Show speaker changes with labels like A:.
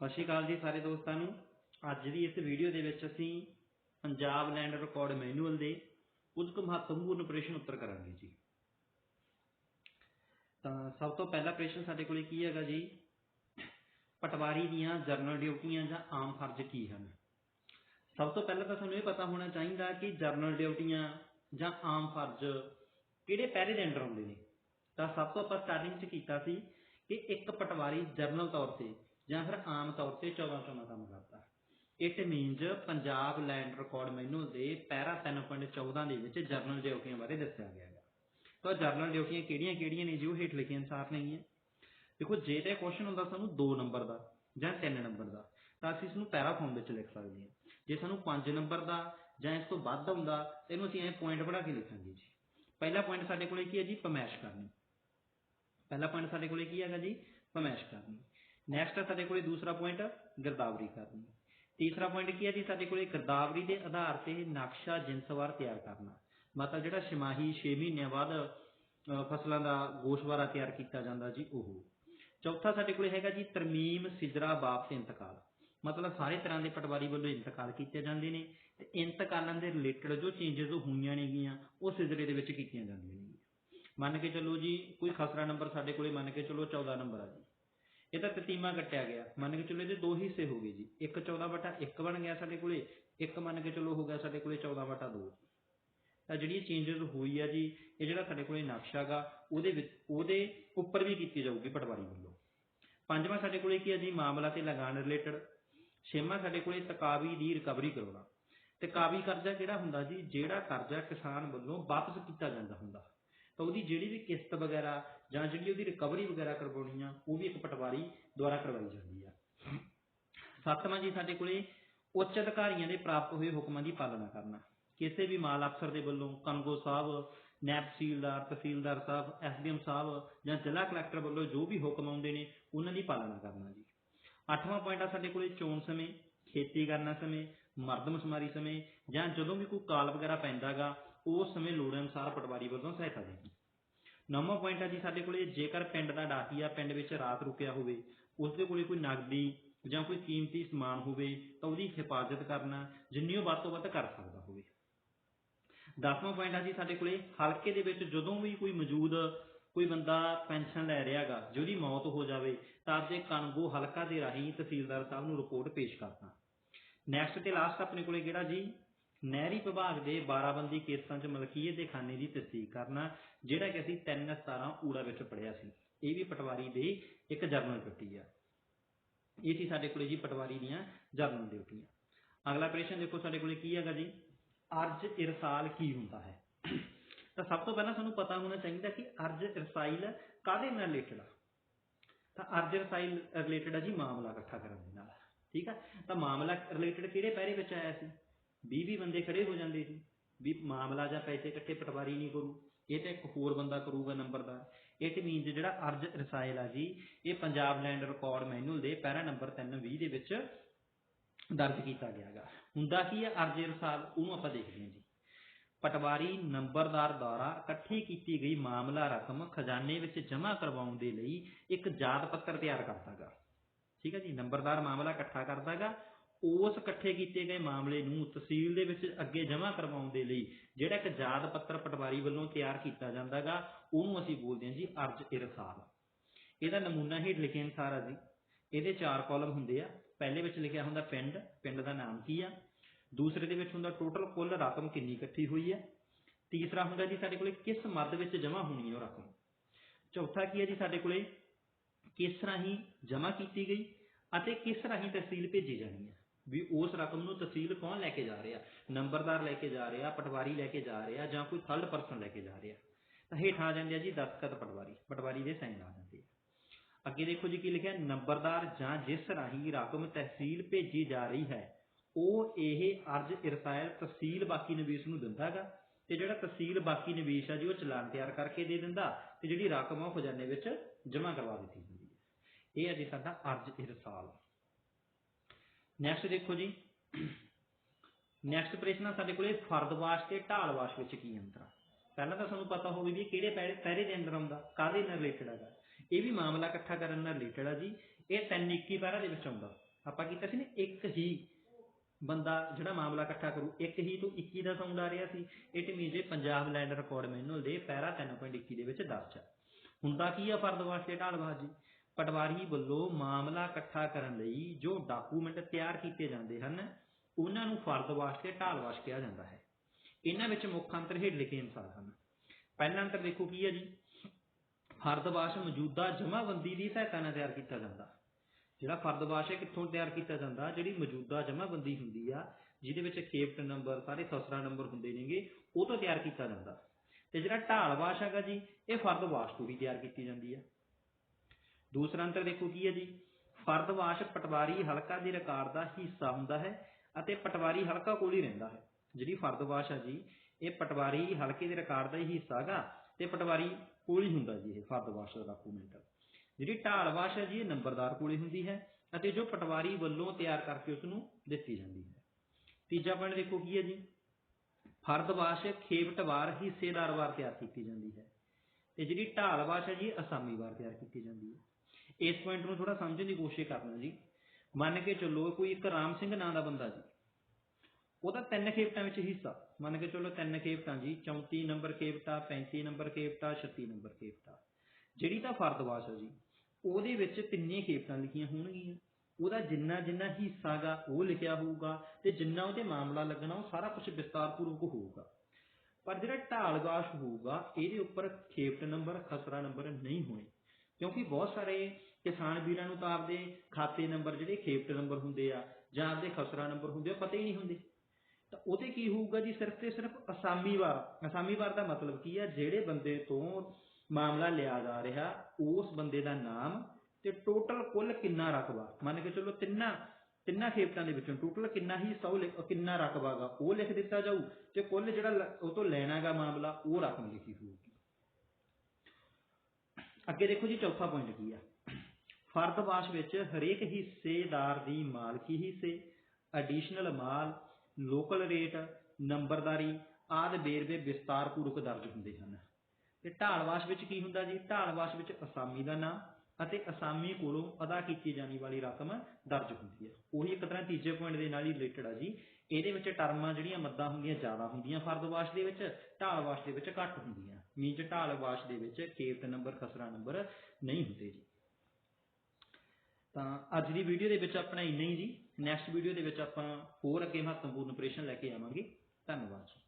A: ਸਤਿ ਸ਼੍ਰੀ ਅਕਾਲ ਜੀ ਸਾਰੇ ਦੋਸਤਾਂ ਨੂੰ। ਅੱਜ ਦੀ ਇਸ ਵੀਡੀਓ ਦੇ ਵਿੱਚ ਅਸੀਂ ਪੰਜਾਬ ਲੈਂਡ ਰਿਕਾਰਡ ਮੈਨੂਅਲ ਦੇ ਕੁਝ ਕੁ ਮਹੱਤਵਪੂਰਨ ਪ੍ਰਸ਼ਨ ਉੱਤਰ ਕਰਾਂਗੇ ਜੀ। ਤਾਂ ਸਭ ਤੋਂ ਪਹਿਲਾ ਪ੍ਰਸ਼ਨ ਸਾਡੇ ਕੋਲੇ ਕੀ ਹੈਗਾ ਜੀ? ਪਟਵਾਰੀ ਦੀਆਂ ਜਰਨਲ ਡਿਊਟੀਆਂ ਜਾਂ ਆਮ ਫਰਜ਼ ਕੀ ਹਨ? ਸਭ ਤੋਂ ਪਹਿਲਾਂ ਤਾਂ ਤੁਹਾਨੂੰ ਇਹ ਪਤਾ ਹੋਣਾ ਚਾਹੀਦਾ ਕਿ ਜਰਨਲ ਡਿਊਟੀਆਂ ਜਾਂ ਆਮ ਫਰਜ਼ ਕਿਹੜੇ ਪਹਿਰੇ ਦੇ ਅੰਡਰ ਆਉਂਦੇ ਨੇ। ਤਾਂ ਸਭ ਤੋਂ ਆਪਾਂ ਸਟਾਰਟਿੰਗ 'ਚ ਕੀਤਾ ਸੀ ਕਿ ਇੱਕ ਪਟਵਾਰੀ ਜਰਨਲ ਤੌਰ ਤੇ ਜਾਂ ਫਿਰ ਆਮ ਤੌਰ ਤੇ 14 ਚੋਂ ਕੰਮ ਕਰਦਾ it means Punjab land record manual ਦੇ ਪੈਰਾ 3.14 ਦੇ ਵਿੱਚ ਜਰਨਲ ਡਿਊਟੀਆਂ ਬਾਰੇ ਦੱਸਿਆ ਗਿਆ ਹੈ ਤਾਂ ਜਰਨਲ ਡਿਊਟੀਆਂ ਕਿਹੜੀਆਂ ਕਿਹੜੀਆਂ ਨੇ ਜੀ? ਉਹ ਹੇਠ ਲਿਖੇ ਅਨੁਸਾਰ ਨਹੀਂ ਹੈ। ਦੇਖੋ, ਜੇ ਤੇ ਕੁਐਸਚਨ ਹੁੰਦਾ ਸਾਨੂੰ 2 ਨੰਬਰ ਦਾ ਜਾਂ 3 ਨੰਬਰ ਦਾ, ਤਾਂ ਅਸੀਂ ਇਸ ਨੂੰ ਪੈਰਾ ਫਾਰਮ ਵਿੱਚ ਲਿਖ ਸਕਦੇ ਹਾਂ। ਜੇ ਸਾਨੂੰ 5 ਨੰਬਰ ਦਾ ਜਾਂ ਇਸ ਤੋਂ ਵੱਧ ਹੁੰਦਾ, ਤਾਂ ਇਹਨੂੰ ਅਸੀਂ ਐ ਪੁਆਇੰਟ ਬਣਾ ਕੇ ਲਿਖਾਂਗੇ ਜੀ। ਪਹਿਲਾ ਪੁਆਇੰਟ ਸਾਡੇ ਕੋਲੇ ਕੀ ਹੈ ਜੀ? ਪਮੈਸ਼ ਕਰਨੀ। ਪਹਿਲਾ ਪੁਆਇੰਟ ਸਾਡੇ ਕੋਲੇ ਕੀ ਹੈਗਾ ਜੀ? ਪਮੈਸ਼ ਕਰਨੀ। ਨੈਕਸਟ ਹੈ ਸਾਡੇ ਕੋਲੇ ਦੂਸਰਾ ਪੁਆਇੰਟ ਗਿਰਦਾਵਰੀ ਕਰਨੀ। ਤੀਸਰਾ ਪੁਆਇੰਟ ਕੀ ਹੈ ਜੀ? ਸਾਡੇ ਕੋਲੇ ਗਿਰਦਾਵਰੀ ਦੇ ਆਧਾਰ ਤੇ ਨਕਸ਼ਾ ਜਿੰਸਵਾਰ ਤਿਆਰ ਕਰਨਾ। ਮਤਲਬ ਜਿਹੜਾ ਛਮਾਹੀ 6 ਮਹੀਨਿਆਂ ਬਾਅਦ ਫਸਲਾਂ ਦਾ ਗੋਸ਼ਵਾਰਾ ਤਿਆਰ ਕੀਤਾ ਜਾਂਦਾ ਜੀ ਉਹ। ਚੌਥਾ ਸਾਡੇ ਕੋਲੇ ਹੈਗਾ ਜੀ ਤਰਮੀਮ ਸਿਜਰਾ ਵਾਪਸ ਇੰਤਕਾਲ। ਮਤਲਬ ਸਾਰੇ ਤਰ੍ਹਾਂ ਦੇ ਪਟਵਾਰੀ ਵੱਲੋਂ ਇੰਤਕਾਲ ਕੀਤੇ ਜਾਂਦੇ ਨੇ ਤੇ ਇੰਤਕਾਲਾਂ ਦੇ ਰਿਲੇਟਡ ਜੋ ਚੇਂਜਸ ਹੋਈਆਂ ਨੇਗੀਆਂ, ਉਹ ਸਿਜਰੇ ਦੇ ਵਿੱਚ ਕੀਤੀਆਂ ਜਾਂਦੀਆਂ ਨੇ ਮੰਨ ਕੇ ਚੱਲੋ ਜੀ, ਕੋਈ ਖਸਰਾ ਨੰਬਰ ਸਾਡੇ ਕੋਲੇ ਮੰਨ ਕੇ ਚੱਲੋ 14 ਨੰਬਰ ਆ ਜੀ। ਇਹਦਾ ਤਤੀਮਾ ਕੱਟਿਆ ਗਿਆ। ਮੰਨ ਕੇ ਚੱਲੋ ਇਹਦੇ ਦੋ ਹਿੱਸੇ ਹੋ ਗਏ ਜੀ। ਇੱਕ 14/1 ਬਣ ਗਿਆ ਸਾਡੇ ਕੋਲੇ, ਇੱਕ ਮੰਨ ਕੇ ਚੱਲੋ ਹੋ ਗਿਆ ਸਾਡੇ ਕੋਲੇ 14/2 ਤਾਂ ਜਿਹੜੀ ਚੇਂਜਸ ਹੋਈ ਆ ਜੀ, ਇਹ ਜਿਹੜਾ ਸਾਡੇ ਕੋਲੇ ਨਕਸ਼ਾ ਉਹਦੇ ਵਿੱਚ, ਉਹਦੇ ਉੱਪਰ ਵੀ ਕੀਤੀ ਜਾਊਗੀ ਪਟਵਾਰੀ ਵੱਲੋਂ। ਪੰਜਵਾਂ ਸਾਡੇ ਕੋਲੇ ਕੀ ਹੈ ਜੀ? ਮਾਮਲਾ ਤੇ ਲਗਾਨ ਰਿਲੇਟਡ ਛੇਵਾਂ ਸਾਡੇ ਕੋਲੇ ਤਕਾਵੀ ਦੀ ਰਿਕਵਰੀ ਕਰਵਾਉਣਾ। ਕਾਵੀ ਕਰਜ਼ਾ ਕਿਹੜਾ ਹੁੰਦਾ ਜੀ? ਜਿਹੜਾ ਕਰਜ਼ਾ ਕਿਸਾਨ ਵੱਲੋਂ ਵਾਪਸ ਕੀਤਾ ਜਾਂਦਾ ਹੁੰਦਾ। ਤਾਂ ਉਹਦੀ ਜਿਹੜੀ ਵੀ ਕਿਸ਼ਤ ਵਗੈਰਾ ਜਾਂ ਜਿਹੜੀ ਉਹਦੀ ਰਿਕਵਰੀ ਵਗੈਰਾ ਕਰਵਾਉਣੀ ਆ, ਉਹ ਵੀ ਇੱਕ ਪਟਵਾਰੀ ਦੁਆਰਾ ਕਰਵਾਈ ਜਾਂਦੀ ਆ। ਸੱਤਵਾਂ ਜੀ, ਸਾਡੇ ਕੋਲੇ ਉੱਚ ਅਧਿਕਾਰੀਆਂ ਦੇ ਪ੍ਰਾਪਤ ਹੋਏ ਹੁਕਮਾਂ ਦੀ ਪਾਲਣਾ ਕਰਨਾ। ਕਿਸੇ ਵੀ ਮਾਲ ਅਫਸਰ ਦੇ ਵੱਲੋਂ ਕਨਗੋ ਸਾਹਿਬ, ਨੈਬ ਤਹਿਸੀਲਦਾਰ ਤਹਿਸੀਲਦਾਰ ਸਾਹਿਬ, ਐਸਡੀਐਮ ਸਾਹਿਬ ਜਾਂ ਜ਼ਿਲ੍ਹਾ ਕਲੈਕਟਰ ਵੱਲੋਂ ਜੋ ਵੀ ਹੁਕਮ ਆਉਂਦੇ ਨੇ, ਉਹਨਾਂ ਦੀ ਪਾਲਣਾ ਕਰਨਾ ਜੀ। ਅੱਠਵਾਂ ਪੁਆਇੰਟ ਆ ਸਾਡੇ ਕੋਲੇ ਚੋਣ ਸਮੇਂ, ਖੇਤੀ ਕਰਨਾ ਸਮੇਂ ਮਰਦਮਸਮਾਰੀ ਸਮੇਂ ਜਾਂ ਜਦੋਂ ਵੀ ਕੋਈ ਕਾਲ ਵਗੈਰਾ ਪੈਂਦਾਗਾ ਉਸ ਸਮੇਂ ਲੋੜ ਅਨੁਸਾਰ ਪਟਵਾਰੀ ਵੱਲੋਂ ਸਹਾਇਤਾ ਦੇਣੀ। ਨੌਵਾਂ ਪੁਆਇੰਟ ਆ ਜੀ ਸਾਡੇ ਕੋਲੇ, ਜੇਕਰ ਪਿੰਡ ਦਾ ਡਾਕੀਆ ਪਿੰਡ ਵਿੱਚ ਰਾਤ ਰੁਕਿਆ ਹੋਵੇ ਉਸ ਦੇ ਕੋਲੇ ਕੋਈ ਨਗਦੀ ਜਾਂ ਕੋਈ ਕੀਮਤੀ ਸਮਾਨ ਹੋਵੇ, ਤਾਂ ਉਹਦੀ ਹਿਫਾਜ਼ਤ ਕਰਨਾ ਜਿੰਨੀ ਉਹ ਵੱਧ ਤੋਂ ਵੱਧ ਕਰ ਸਕਦਾ ਹੋਵੇ। ਦਸਵਾਂ ਪੁਆਇੰਟ ਆ ਜੀ ਸਾਡੇ ਕੋਲੇ, ਹਲਕੇ ਦੇ ਵਿੱਚ ਜਦੋਂ ਵੀ ਕੋਈ ਮੌਜੂਦ ਕੋਈ ਬੰਦਾ ਪੈਨਸ਼ਨ ਲੈ ਰਿਹਾਗਾ ਜਿਹਦੀ ਮੌਤ ਹੋ ਜਾਵੇ, ਤਾਂ ਆਪਦੇ ਕਨਗੋ ਹਲਕਾ ਦੇ ਰਾਹੀਂ ਤਹਿਸੀਲਦਾਰ ਸਾਹਿਬ ਨੂੰ ਰਿਪੋਰਟ ਪੇਸ਼ ਕਰਨਾ ਨੈਕਸਟ ਤੇ ਲਾਸਟ ਆਪਣੇ ਕੋਲੇ ਕਿਹੜਾ ਜੀ? ਨਹਿਰੀ ਵਿਭਾਗ ਦੇ 12 ਬੰਦੀ ਕੇਸਾਂ 'ਚ ਮਲਕੀਅਤ ਦੇ ਖਾਨੇ ਦੀ ਤਸਦੀਕ ਕਰਨਾ ਜਿਹੜਾ ਕਿ ਅਸੀਂ 317 ਊੜਾ ਵਿੱਚ ਪੜਿਆ ਸੀ, ਇਹ ਵੀ ਪਟਵਾਰੀ ਦੇ ਇੱਕ ਜਰਨਲ ਡਿਊਟੀ ਆ। ਇਹ ਸੀ ਸਾਡੇ ਕੋਲੇ ਜੀ ਪਟਵਾਰੀ ਦੀਆਂ ਜਰਨਲ ਡਿਊਟੀਆਂ। ਅਗਲਾ ਪ੍ਰਸ਼ਨ ਦੇਖੋ ਸਾਡੇ ਕੋਲੇ ਕੀ ਹੈਗਾ ਜੀ? ਅਰਜ ਇਰਸਾਲ ਕੀ ਹੁੰਦਾ ਹੈ? ਤਾਂ ਸਭ ਤੋਂ ਪਹਿਲਾਂ ਸਾਨੂੰ ਪਤਾ ਹੋਣਾ ਚਾਹੀਦਾ ਕਿ ਅਰਜ ਇਰਸਾਈਲ ਕਾਹਦੇ ਨਾਲ ਰਿਲੇਟਡ ਆ? ਤਾਂ ਅਰਜ ਇਰਸਾਈਲ ਰਿਲੇਟਡ ਆ ਜੀ ਮਾਮਲਾ ਇਕੱਠਾ ਕਰਨ ਦੇ ਨਾਲ। ਠੀਕ ਆ? ਤਾਂ ਮਾਮਲਾ ਰਿਲੇਟਡ ਕਿਹੜੇ ਪਹਿਰੇ ਵਿੱਚ ਆਇਆ ਸੀ? 20 20 ਬੰਦੇ ਖੜੇ ਹੋ ਜਾਂਦੇ ਜੀ ਵੀ ਮਾਮਲਾ ਜਾਂ ਪੈਸੇ ਇਕੱਠੇ ਪਟਵਾਰੀ ਨਹੀਂ ਕਰੂ, ਇਹ ਤਾਂ ਇੱਕ ਹੋਰ ਬੰਦਾ ਕਰੂਗਾ ਨੰਬਰਦਾਰ ਇਟ ਮੀਨਸ ਜਿਹੜਾ ਅਰਜ ਰਸਾਇਲ ਆ ਜੀ, ਇਹ ਪੰਜਾਬ ਲੈਂਡ ਰਿਕਾਰਡ ਮੈਨੂਅਲ ਦੇ ਪੈਰਾ ਨੰਬਰ 320 ਦੇ ਵਿੱਚ ਦਰਜ ਕੀਤਾ ਗਿਆ ਹੈਗਾ ਹੁੰਦਾ ਕੀ ਹੈ ਅਰਜ ਰਸਾਲ ਉਹਨੂੰ ਆਪਾਂ ਦੇਖਦੇ ਹਾਂ ਜੀ। ਪਟਵਾਰੀ ਨੰਬਰਦਾਰ ਦੁਆਰਾ ਇਕੱਠੀ ਕੀਤੀ ਗਈ ਮਾਮਲਾ ਰਕਮ ਖਜ਼ਾਨੇ ਵਿੱਚ ਜਮ੍ਹਾਂ ਕਰਵਾਉਣ ਦੇ ਲਈ ਇੱਕ ਯਾਦ ਪੱਤਰ ਤਿਆਰ ਕਰਦਾਗਾ। ਠੀਕ ਹੈ ਜੀ, ਨੰਬਰਦਾਰ ਮਾਮਲਾ ਇਕੱਠਾ ਕਰਦਾਗਾ ਉਸ ਇਕੱਠੇ ਕੀਤੇ ਗਏ ਮਾਮਲੇ ਨੂੰ ਤਹਿਸੀਲ ਦੇ ਵਿੱਚ ਅੱਗੇ ਜਮ੍ਹਾਂ ਕਰਵਾਉਣ ਦੇ ਲਈ ਜਿਹੜਾ ਇੱਕ ਯਾਦ ਪੱਤਰ ਪਟਵਾਰੀ ਵੱਲੋਂ ਤਿਆਰ ਕੀਤਾ ਜਾਂਦਾਗਾ, ਉਹਨੂੰ ਅਸੀਂ ਬੋਲਦੇ ਹਾਂ ਜੀ ਅਰਜ ਇਰਸਾਲ। ਇਹਦਾ ਨਮੂਨਾ ਹੇਠ ਲਿਖੇ ਅਨੁਸਾਰ ਆ ਜੀ। ਇਹਦੇ ਚਾਰ ਕਾਲਮ ਹੁੰਦੇ ਆ। ਪਹਿਲੇ ਵਿੱਚ ਲਿਖਿਆ ਹੁੰਦਾ ਪਿੰਡ ਪਿੰਡ ਦਾ ਨਾਮ ਕੀ ਆ? ਦੂਸਰੇ ਦੇ ਵਿੱਚ ਹੁੰਦਾ ਟੋਟਲ ਕੁੱਲ ਰਕਮ ਕਿੰਨੀ ਇਕੱਠੀ ਹੋਈ ਹੈ ਤੀਸਰਾ ਹੁੰਦਾ ਜੀ ਸਾਡੇ ਕੋਲੇ ਕਿਸ ਮੱਦ ਵਿੱਚ ਜਮ੍ਹਾਂ ਹੋਣੀ ਹੈ ਉਹ ਰਕਮ? ਚੌਥਾ ਕੀ ਹੈ ਜੀ ਸਾਡੇ ਕੋਲੇ? ਕਿਸ ਰਾਹੀਂ ਜਮ੍ਹਾਂ ਕੀਤੀ ਗਈ ਅਤੇ ਕਿਸ ਰਾਹੀਂ ਤਹਿਸੀਲ ਭੇਜੀ ਜਾਣੀ ਹੈ ਵੀ ਉਸ ਰਕਮ ਨੂੰ ਤਹਿਸੀਲ ਕੌਣ ਲੈ ਕੇ ਜਾ ਰਿਹਾ? ਨੰਬਰਦਾਰ ਲੈ ਕੇ ਜਾ ਰਿਹਾ, ਪਟਵਾਰੀ ਲੈ ਕੇ ਜਾ ਰਿਹਾ ਜਾਂ ਕੋਈ ਥਰਡ ਪਰਸਨ ਲੈ ਕੇ ਜਾ ਰਿਹਾ? ਤਾਂ ਹੇਠਾਂ ਆ ਜਾਂਦੇ ਆ ਜੀ ਦਸਤਖਤ ਪਟਵਾਰੀ ਪਟਵਾਰੀ ਦੇ ਸਾਈਨ ਆ ਜਾਂਦੇ ਆ। ਅੱਗੇ ਦੇਖੋ ਜੀ ਕੀ ਲਿਖਿਆ, ਨੰਬਰਦਾਰ ਜਾਂ ਜਿਸ ਰਾਹੀਂ ਰਕਮ ਤਹਿਸੀਲ ਭੇਜੀ ਜਾ ਰਹੀ ਹੈ, ਉਹ ਇਹ ਅਰਜ ਇਰਸਾਇਲ ਤਹਿਸੀਲ ਬਾਕੀ ਨਿਵੇਸ਼ ਨੂੰ ਦਿੰਦਾਗਾ ਤੇ ਜਿਹੜਾ ਤਹਿਸੀਲ ਬਾਕੀ ਨਿਵੇਸ਼ ਆ ਜੀ ਉਹ ਚਲਾਨ ਤਿਆਰ ਕਰਕੇ ਦੇ ਦਿੰਦਾ ਤੇ ਜਿਹੜੀ ਰਕਮ ਆ ਉਹ ਖਜ਼ਾਨੇ ਵਿੱਚ ਜਮ੍ਹਾਂ ਕਰਵਾ ਦਿੱਤੀ ਜਾਂਦੀ ਹੈ। ਇਹ ਹੈ ਜੀ ਸਾਡਾ ਅਰਜ ਇਰਸਾਲ। ਨੈਕਸਟ ਦੇਖੋ ਜੀ। ਨੈਕਸਟ ਪ੍ਰਸ਼ਨ ਆ ਸਾਡੇ ਕੋਲੇ ਫਰਦਵਾਸ਼ ਤੇ ਢਾਲਵਾਸ਼ ਵਿੱਚ ਕੀ ਅੰਤਰ ਆ? ਪਹਿਲਾਂ ਤਾਂ ਸਾਨੂੰ ਪਤਾ ਹੋਵੇ ਵੀ ਇਹ ਕਿਹੜੇ ਪਹਿਰੇ ਪਹਿਰੇ ਦੇ ਅੰਦਰ ਆਉਂਦਾ ਕਾਹਦੇ ਨਾਲ ਰਿਲੇਟਡ ਹੈਗਾ? ਇਹ ਵੀ ਮਾਮਲਾ ਇਕੱਠਾ ਕਰਨ ਨਾਲ ਰਿਲੇਟਡ ਆ ਜੀ। ਇਹ 321 ਪਹਿਰਾ ਦੇ ਵਿੱਚ ਆਉਂਦਾ। ਆਪਾਂ ਕੀਤਾ ਸੀ ਨਾ ਇੱਕ ਹੀ ਬੰਦਾ ਜਿਹੜਾ ਮਾਮਲਾ ਇਕੱਠਾ ਕਰੂ। ਇੱਕ ਹੀ ਤੋਂ 21 ਦਾ ਸਾਊਂਡ ਆ ਰਿਹਾ ਸੀ। ਇਟ ਮੀਨਸ ਇਹ ਪੰਜਾਬ ਲੈਂਡ ਰਿਕਾਰਡ ਮੈਨੂਅਲ ਦੇ ਪੈਰਾ 3.21 ਦੇ ਵਿੱਚ ਦਰਜ ਹੈ ਹੁੰਦਾ ਕੀ ਆ ਫਰਦ ਵਾਸਤੇ ਜੀ? ਪਟਵਾਰੀ ਵੱਲੋਂ ਮਾਮਲਾ ਇਕੱਠਾ ਕਰਨ ਲਈ ਜੋ ਡਾਕੂਮੈਂਟ ਤਿਆਰ ਕੀਤੇ ਜਾਂਦੇ ਹਨ, ਉਹਨਾਂ ਨੂੰ ਫਰਦ ਵਾਸਤੇ ਢਾਲਵਾਸ ਕਿਹਾ ਜਾਂਦਾ ਹੈ। ਇਹਨਾਂ ਵਿੱਚ ਮੁੱਖ ਅੰਤਰ ਹੇਠ ਲਿਖੇ ਅਨੁਸਾਰ ਹਨ। ਪਹਿਲਾ ਅੰਤਰ ਦੇਖੋ ਕੀ ਹੈ ਜੀ? ਫਰਦਵਾਸ਼ ਮੌਜੂਦਾ ਜਮ੍ਹਾਂਬੰਦੀ ਦੀ ਸਹਾਇਤਾ ਨਾਲ ਤਿਆਰ ਕੀਤਾ ਜਾਂਦਾ। ਜਿਹੜਾ ਫਰਦਵਾਸ਼ ਹੈ, ਕਿੱਥੋਂ ਤਿਆਰ ਕੀਤਾ ਜਾਂਦਾ? ਜਿਹੜੀ ਮੌਜੂਦਾ ਜਮ੍ਹਾਂਬੰਦੀ ਹੁੰਦੀ ਆ, ਜਿਹਦੇ ਵਿੱਚ ਖੇਪਟ ਨੰਬਰ, ਸਾਰੇ ਖਸਰਾ ਨੰਬਰ ਹੁੰਦੇ ਨੇਗੇ, ਉਹ ਤੋਂ ਤਿਆਰ ਕੀਤਾ ਜਾਂਦਾ। ਤੇ ਜਿਹੜਾ ਢਾਲਵਾਸ਼ ਹੈਗਾ ਜੀ, ਇਹ ਫਰਦਵਾਸ਼ ਤੋਂ ਵੀ ਤਿਆਰ ਕੀਤੀ ਜਾਂਦੀ ਹੈ ਦੂਸਰਾ ਅੰਤਰ ਦੇਖੋ ਕੀ ਹੈ ਜੀ? ਫਰਦਵਾਸ਼ ਪਟਵਾਰੀ ਹਲਕਾ ਦੇ ਰਿਕਾਰਡ ਦਾ ਹਿੱਸਾ ਹੁੰਦਾ ਹੈ ਅਤੇ ਪਟਵਾਰੀ ਹਲਕਾ ਕੋਲ ਹੀ ਰਹਿੰਦਾ ਹੈ। ਜਿਹੜੀ ਫਰਦਵਾਸ਼ ਹੈ ਜੀ, ਇਹ ਪਟਵਾਰੀ ਹਲਕੇ ਦੇ ਰਿਕਾਰਡ ਦਾ ਹੀ ਹਿੱਸਾ ਹੈਗਾ ਤੇ ਪਟਵਾਰੀ ਕੋਲ ਹੀ ਹੁੰਦਾ ਜੀ ਇਹ ਫਰਦਵਾਸ਼ ਦਾ ਡਾਕੂਮੈਂਟ ਜਿਹੜੀ ਢਾਲਵਾਸ਼ ਹੈ ਜੀ, ਇਹ ਨੰਬਰਦਾਰ ਕੋਲੇ ਹੁੰਦੀ ਹੈ ਅਤੇ ਜੋ ਪਟਵਾਰੀ ਵੱਲੋਂ ਤਿਆਰ ਕਰਕੇ ਉਸ ਨੂੰ ਦਿੱਤੀ ਜਾਂਦੀ ਹੈ। ਤੀਜਾ ਪੁਆਇੰਟ ਦੇਖੋ ਕੀ ਹੈ ਜੀ? ਫਰਦਵਾਸ਼ ਖੇਪਟਵਾਰ ਹਿੱਸੇਦਾਰ ਵਾਰ ਤਿਆਰ ਕੀਤੀ ਜਾਂਦੀ ਹੈ। ਤੇ ਜਿਹੜੀ ਢਾਲਵਾਸ਼ ਹੈ ਜੀ ਅਸਾਮੀ ਵਾਰ ਤਿਆਰ ਕੀਤੀ ਜਾਂਦੀ ਹੈ। ਇਸ ਪੁਆਇੰਟ ਨੂੰ ਥੋੜਾ ਸਮਝਣ ਦੀ ਕੋਸ਼ਿਸ਼ ਕਰਨਾ ਜੀ। ਮੰਨ ਕੇ ਚੱਲੋ ਕੋਈ ਇੱਕ ਰਾਮ ਸਿੰਘ ਨਾਂ ਦਾ ਬੰਦਾ ਜੀ। ਉਹਦਾ ਤਿੰਨ ਖੇਪਟਾਂ ਵਿੱਚ ਹਿੱਸਾ। ਮੰਨ ਕੇ ਚੱਲੋ ਤਿੰਨ ਖੇਪਟਾਂ ਜੀ। 34 ਨੰਬਰ ਖੇਪਟਾ 35 ਨੰਬਰ ਖੇਪਟਾ 36 ਨੰਬਰ ਖੇਪਟਾ। ਜਿਹੜੀ ਤਾਂ ਫਰਦਵਾਸ਼ ਹੈ ਜੀ, ਉਹਦੇ ਵਿੱਚ ਤਿੰਨੇ ਖੇਪਟਾਂ ਲਿਖੀਆਂ ਹੋਣਗੀਆਂ। ਉਹਦਾ ਜਿੰਨਾ ਜਿੰਨਾ ਹਿੱਸਾ ਗਾ, ਉਹ ਲਿਖਿਆ ਹੋਊਗਾ ਤੇ ਜਿੰਨਾ ਉਹਤੇ ਮਾਮਲਾ ਲੱਗਣਾ, ਉਹ ਸਾਰਾ ਕੁਝ ਵਿਸਤਾਰਪੂਰਵਕ ਹੋਊਗਾ। ਪਰ ਜਿਹੜਾ ਢਾਲਵਾਸ਼ ਹੋਊਗਾ, ਇਹਦੇ ਉੱਪਰ ਖੇਪਟ ਨੰਬਰ, ਖਸਰਾ ਨੰਬਰ ਨਹੀਂ ਹੋਣੇ। ਕਿਉਂਕਿ ਬਹੁਤ ਸਾਰੇ ਕਿਸਾਨ ਵੀਰਾਂ ਨੂੰ ਤਾਂ ਆਪਦੇ ਖਾਤੇ ਨੰਬਰ ਜਿਹੜੇ ਖੇਪਟ ਨੰਬਰ ਹੁੰਦੇ ਆ ਜਾਂ ਆਪਦੇ ਖਸਰਾ ਨੰਬਰ ਹੁੰਦੇ ਆ ਪਤਾ ਹੀ ਨਹੀਂ ਹੁੰਦੇ। ਤਾਂ ਉਹਦੇ ਕੀ ਹੋਊਗਾ ਜੀ ਸਿਰਫ ਤੇ ਸਿਰਫ ਅਸਾਮੀ ਵਾਰ। ਅਸਾਮੀ ਵਾਰ ਦਾ ਮਤਲਬ ਕੀ ਆ? ਜਿਹੜੇ ਬੰਦੇ ਤੋਂ ਮਾਮਲਾ ਲਿਆ ਜਾ ਰਿਹਾ, ਉਸ ਬੰਦੇ ਦਾ ਨਾਮ ਤੇ ਟੋਟਲ ਕੁੱਲ ਕਿੰਨਾ ਰਕਬਾ? ਮੰਨ ਕੇ ਚਲੋ ਤਿੰਨਾਂ ਤਿੰਨਾਂ ਖੇਪਟਾਂ ਦੇ ਵਿੱਚੋਂ ਟੋਟਲ ਕਿੰਨਾ ਹੀ ਸੌ ਲਿਖ- ਕਿੰਨਾ ਰਕਬਾਗਾ ਉਹ ਲਿਖ ਦਿੱਤਾ ਜਾਊ ਤੇ ਕੁੱਲ ਜਿਹੜਾ ਉਹ ਤੋਂ ਲੈਣਾਗਾ ਮਾਮਲਾ, ਉਹ ਰਕਮ ਲਿਖੀ ਹੋਊਗੀ। ਅੱਗੇ ਦੇਖੋ ਜੀ ਚੌਥਾ ਪੁਆਇੰਟ ਕੀ ਆ? ਫਰਦਵਾਸ਼ ਵਿੱਚ ਹਰੇਕ ਹਿੱਸੇਦਾਰ ਦੀ ਮਾਲਕੀ ਹਿੱਸੇ ਐਡੀਸ਼ਨਲ ਮਾਲ ਲੋਕਲ ਰੇਟ ਨੰਬਰਦਾਰੀ ਆਦਿ ਵੇਰਵੇ ਵਿਸਤਾਰਪੂਰਵਕ ਦਰਜ ਹੁੰਦੇ ਹਨ। ਤੇ ਢਾਲਵਾਸ਼ ਵਿੱਚ ਕੀ ਹੁੰਦਾ ਜੀ? ਢਾਲਵਾਸ਼ ਵਿੱਚ ਅਸਾਮੀ ਦਾ ਨਾਮ ਅਤੇ ਅਸਾਮੀ ਕੋਲੋਂ ਅਦਾ ਕੀਤੀ ਜਾਣੀ ਵਾਲੀ ਰਕਮ ਦਰਜ ਹੁੰਦੀ ਹੈ। ਉਹੀ ਇੱਕ ਤਰ੍ਹਾਂ ਤੀਜੇ ਪੁਆਇੰਟ ਦੇ ਨਾਲ ਹੀ ਰਿਲੇਟਡ ਆ ਜੀ। ਇਹਦੇ ਵਿੱਚ ਟਰਮਾਂ ਜਿਹੜੀਆਂ ਮੱਦਾਂ ਹੁੰਦੀਆਂ, ਜ਼ਿਆਦਾ ਹੁੰਦੀਆਂ ਫਰਦਵਾਸ਼ ਦੇ ਵਿੱਚ ਢਾਲਵਾਸ਼ ਦੇ ਵਿੱਚ ਘੱਟ ਹੁੰਦੀਆਂ। ਮੀਨਜ਼ ਢਾਲਵਾਸ਼ ਦੇ ਵਿੱਚ ਕੇਪਟ ਨੰਬਰ, ਖਸਰਾ ਨੰਬਰ ਨਹੀਂ ਹੁੰਦੇ ਜੀ। ਤਾਂ ਅੱਜ ਦੀ ਵੀਡੀਓ ਦੇ ਵਿੱਚ ਆਪਣਾ ਇੰਨਾ ਹੀ ਜੀ। ਨੈਕਸਟ ਵੀਡੀਓ ਦੇ ਵਿੱਚ ਆਪਾਂ ਹੋਰ ਅੱਗੇ ਮਹੱਤਵਪੂਰਨ ਆਪਰੇਸ਼ਨ ਲੈ ਕੇ ਆਵਾਂਗੇ। ਧੰਨਵਾਦ ਜੀ।